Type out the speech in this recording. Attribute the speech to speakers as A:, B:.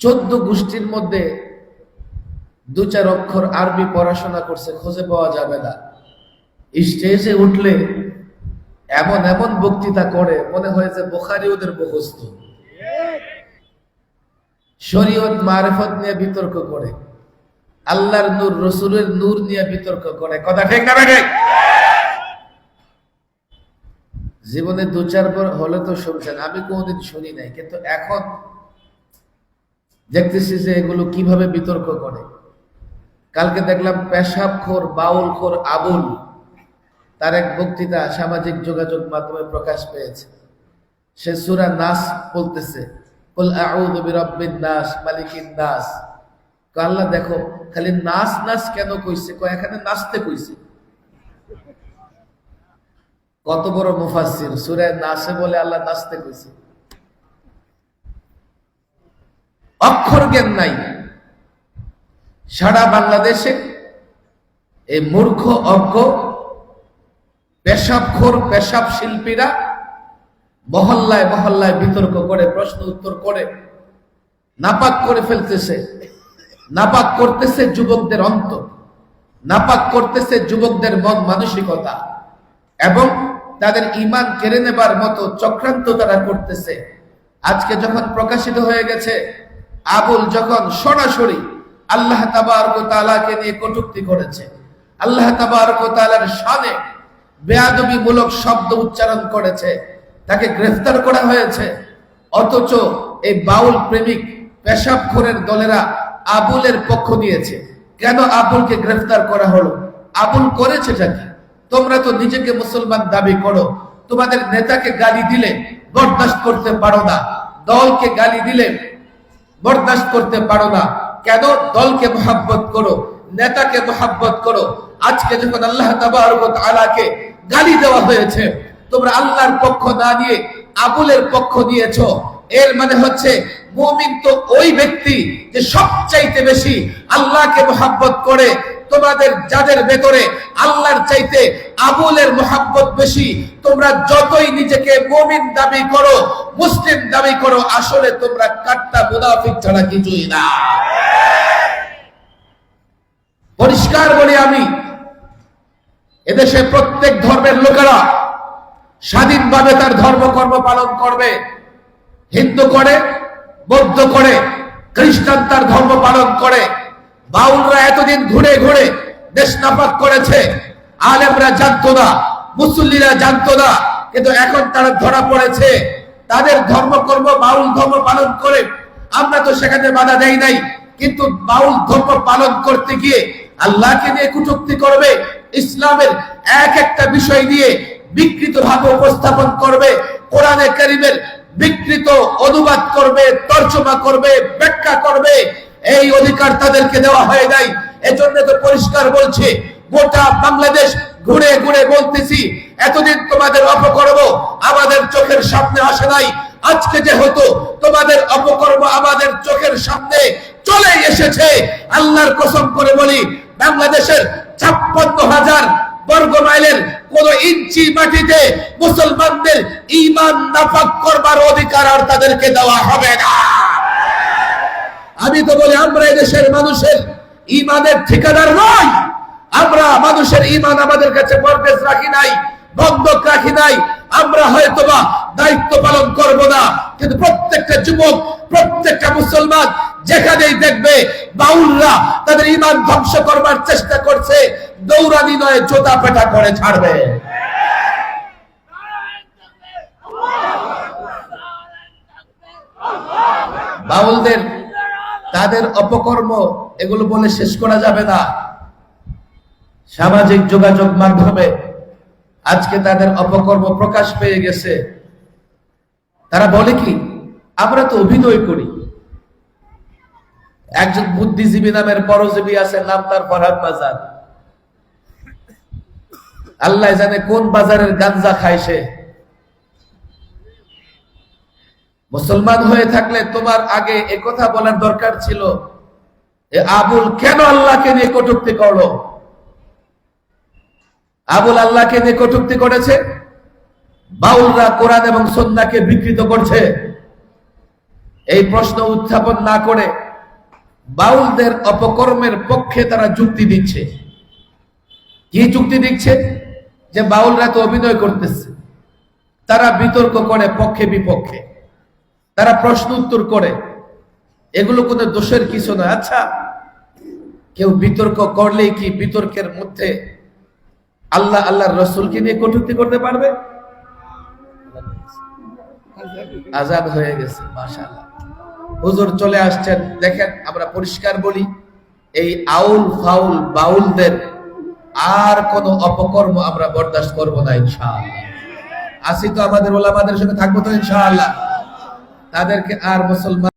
A: চোদ্দ গোষ্ঠীর মধ্যে দু চার অক্ষর আরবি পড়াশোনা করছে, খুঁজে পাওয়া যাবে না। স্টেজে উঠলে এমন এমন বক্তৃতা করে, মনে হয় যে বোখারি ওদের মুখস্থ। শরীয়ত মারফত নিয়ে বিতর্ক করে, আল্লাহর নূর, রসুলের নূর নিয়ে বিতর্ক করে। কথা ঠিক না ঠিক জীবনে দু চারবার হলে তো শুনছেন, আমি কোনোদিন শুনি নাই, কিন্তু এখন দেখতেছি যে এগুলো কীভাবে বিতর্ক করে। কালকে দেখলাম পেশাব খোর বাউল খোর আবুল তার এক বক্তৃতা সামাজিক যোগাযোগ মাধ্যমে প্রকাশ পেয়েছে। সে সুরা নাস বলতেছে নাস, মালিকিন নাস। আল্লাহ দেখো, খালি নাচ নাচ কেন কইছে? কয়, এখানে নাচতে কইছে। কত বড় মুফাসসির, সূরা নাসে বলে আল্লাহ নাচতে কইছে অক্ষর জ্ঞান নাই। সারা বাংলাদেশে এই মূর্খ, অজ্ঞ, পেশাবখোর পেশাব শিল্পীরা মহল্লায় মহল্লায় বিতর্ক করে, প্রশ্ন উত্তর করে, নাপাক করে ফেলতেছে। নাপাক করতেছে যুবকদের অন্ত নাপাক করতেছে যুবকদের মন মানসিকতা। এবং তাদের ইমান কেড়ে নেবার মতো চক্রান্ত তারা করতেছে। আজকে যখন প্রকাশিত হয়ে গেছে আবুল যখন সরাসরি আল্লাহ তাবারক নিয়ে কটুক্তি করেছে, আল্লাহ তাবারক তাআলার শানে বেয়াদবিমূলক শব্দ উচ্চারণ করেছে, তাকে গ্রেফতার করা হয়েছে। অথচ এই বাউল প্রেমিক পেশাবখোরের দলেরা আবুলের পক্ষ নিয়েছে। কেন আবুলকে গ্রেফতার করা হলো? আবুল করেছে কি? তোমরা তো নিজেকে মুসলমান দাবি করো, তোমাদের নেতাকে গালি দিলে বরদাস্ত করতে পারো না। দলকে গালি দিলে বরদাস্ত করতে পারো না। কেন? দলকে মহাব্বত করো, নেতাকে মহাব্বত করো। আজকে যখন আল্লাহ আলাকে গালি দেওয়া হয়েছে, তোমরা আল্লাহর পক্ষ না নিয়ে আবুলের পক্ষ নিয়েছ। এর মানে হচ্ছে, মুমিন তো ওই ব্যক্তি যে সবচাইতে বেশি আল্লাহকে মহাব্বত করে তোমাদের যাদের ভেতরে আল্লাহর চাইতে আবুলের মোহাব্বত বেশি, তোমরা যতই নিজেকে মুমিন দাবি করো, মুসলিম দাবি করো, আসলে তোমরা কাট্টা মুনাফিক ছাড়া কিছুই না। পরিষ্কার বলি আমি, এদেশে প্রত্যেক ধর্মের লোকেরা স্বাধীনভাবে তার ধর্মকর্ম পালন করবে। হিন্দু করে, বৌদ্ধ করে, খ্রিস্টান তার ধর্ম পালন করে। বাউলরা এতদিন ঘুরে ঘুরে দেশ নাপাক করেছে। আলেমরা জানতো না, মুসল্লিরা জানতো না, কিন্তু এখন তারা ধরা পড়েছে। তাদের ধর্মকর্ম বাউল ধর্ম পালন করে আমরা তো সেখানে বাধা দেই নাই। কিন্তু বাউল ধর্ম পালন করতে গিয়ে আল্লাহকে নিয়ে কুটুক্তি করবে, ইসলামের এক একটা বিষয় নিয়ে বিকৃত ভাবে উপস্থাপন করবে, কোরআনে কারিমের বিকৃত অনুবাদ করবে, তর্জমা করবে, ব্যাখ্যা করবে এই অধিকার তাদেরকে দেওয়া হয় নাই। এজন্য তো পরিষ্কার বলছে, গোটা বাংলাদেশ ঘুরে ঘুরে বলতেছি, এতদিন তোমাদের অপকর্ম আমাদের চোখের সামনে আসে নাই। আজকে যেহেতু তোমাদের অপকর্ম আমাদের চোখের সামনে চলে এসেছে, আল্লাহর কসম করে বলি, বাংলাদেশের ছাপ্পান্ন হাজার বর্গ মাইলের কোন ইঞ্চি মাটিতে মুসলমানদের ইমান নাফাক করবার অধিকার আর তাদেরকে দেওয়া হবে না। আমি তো বলি, আমরা দেশের মানুষের ইমানের ঠিকাদার নয় আমরা মানুষের ইমান আমাদের কাছে পরবেশ রাখি নাই, বন্ধক রাখি নাই। আমরা হয়তো বা দায়িত্ব পালন করব না, কিন্তু প্রত্যেকটা যুবক, প্রত্যেকটা মুসলমান যেখানেই দেখবে বাউলরা তাদের ইমান ধ্বংস করবার চেষ্টা করছে, দৌড়ানি নয়, জোতা পেটা করে ছাড়বে। বাউলদের তাদের অপকর্ম, এগুলো বলে শেষ করা যাবে না। সামাজিক যোগাযোগ মাধ্যমে আজকে তাদের অপকর্ম প্রকাশ পেয়ে গেছে। তারা বলে কি, আমরা তো অভিনয় করি। একজন বুদ্ধিজীবী নামের পরজীবী আছে নাম তার ফরহাদ বাজার। আল্লাহ জানে কোন বাজারের গাঞ্জা খায় সে। মুসলমান হয়ে থাকলে তোমার আগে কথা বলার দরকার ছিল আবুল কেন আল্লাহকে নিয়ে কটুক্তি করল? আবুল আল্লাহকে নিয়ে কটুক্তি করেছে? বাউলরা কোরআন এবং সন্ধ্যাকে বিকৃত করছে? এই প্রশ্ন উত্থাপন না করে বাউলদের অপকর্মের পক্ষে তারা যুক্তি দিচ্ছে। কি যুক্তি দিচ্ছে? যে বাউলরা তো অভিনয় করতেছে। তারা বিতর্ক করে পক্ষে বিপক্ষে তারা প্রশ্ন উত্তর করে, এগুলো কোনো দোষের কিছু নয়। আচ্ছা কেউ বিতর্ক করলেই কি বিতর্কের মধ্যে আল্লাহ আল্লাহর রসুলকে নিয়ে কটূক্তি করতে পারবে? আজাদ হয়ে গেছে হুজুর চলে আসছেন, দেখেন আমরা পরিষ্কার বলি, এই আউল ফাউল বাউলদের আর কোন অপকর্ম আমরা বরদাস্ত করব না, ইনশাআল্লাহ। আসি তো আমাদের ওলামাদের সঙ্গে থাকব তো, ইনশাআল্লাহ। তাদেরকে আর মুসলমান